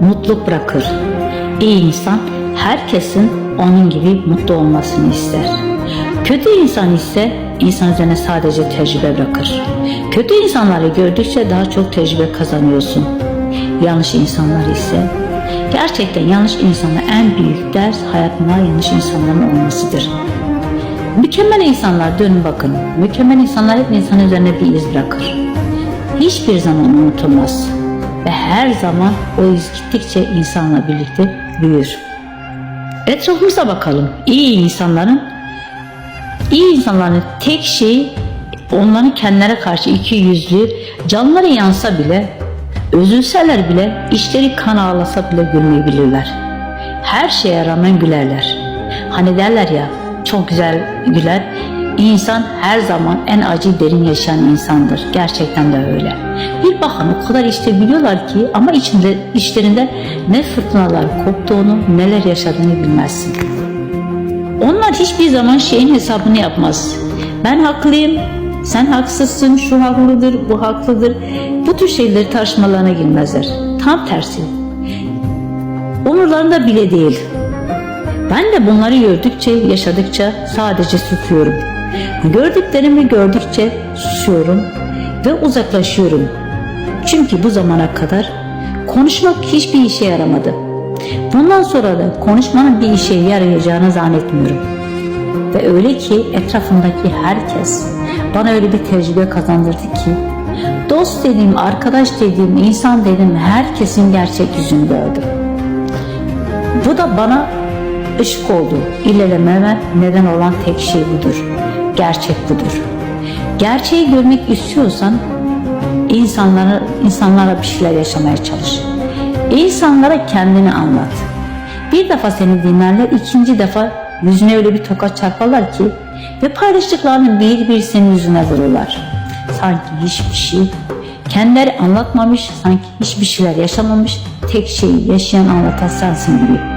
mutluluk bırakır. İyi insan herkesin onun gibi mutlu olmasını ister. Kötü insan ise insan üzerine sadece tecrübe bırakır. Kötü insanları gördükçe daha çok tecrübe kazanıyorsun. Yanlış insanlar ise gerçekten yanlış insana en büyük ders hayatında yanlış insanların olmasıdır. Mükemmel insanlar dönün bakın. Mükemmel insanlar hep insan üzerine bir iz bırakır. Hiçbir zaman unutulmaz. Ve her zaman o iz gittikçe insanla birlikte büyür. Etrafımıza bakalım. İyi insanların iyi insanların tek şeyi onların kendilerine karşı iki yüzlü canları yansa bile üzülseler bile işleri kan ağlasa bile gülmeyi bilirler. Her şeye rağmen gülerler. Hani derler ya çok güzel güler. İnsan her zaman en acı derin yaşayan insandır. Gerçekten de öyle. Bir bakın o kadar işte biliyorlar ki ama içinde içlerinde ne fırtınalar koptuğunu neler yaşadığını bilmezsin. Onlar hiçbir zaman şeyin hesabını yapmaz. Ben haklıyım, sen haksızsın, şu haklıdır, bu haklıdır. Bu tür şeyleri tartışmalarına girmezler. Tam tersi. Umurlarında bile değil. Ben de bunları gördükçe, yaşadıkça sadece susuyorum. Gördüklerimi gördükçe susuyorum ve uzaklaşıyorum. Çünkü bu zamana kadar konuşmak hiçbir işe yaramadı. Bundan sonra da konuşmanın bir işe yarayacağını zannetmiyorum. Ve öyle ki etrafımdaki herkes bana öyle bir tecrübe kazandırdı ki dost dediğim, arkadaş dediğim, insan dediğim herkesin gerçek yüzünü gördüm. Bu da bana ışık oldu. İlerlememe neden olan tek şey budur. Gerçek budur. Gerçeği görmek istiyorsan insanlara, insanlara bir şeyler yaşamaya çalış. İnsanlara kendini anlat. Bir defa seni dinlerler, ikinci defa yüzüne öyle bir tokat çarparlar ki ve paylaştıklarını bir bir senin yüzüne vururlar. Sanki hiçbir şey kendileri anlatmamış, sanki hiçbir şeyler yaşamamış, tek şeyi yaşayan anlatan sensin gibi.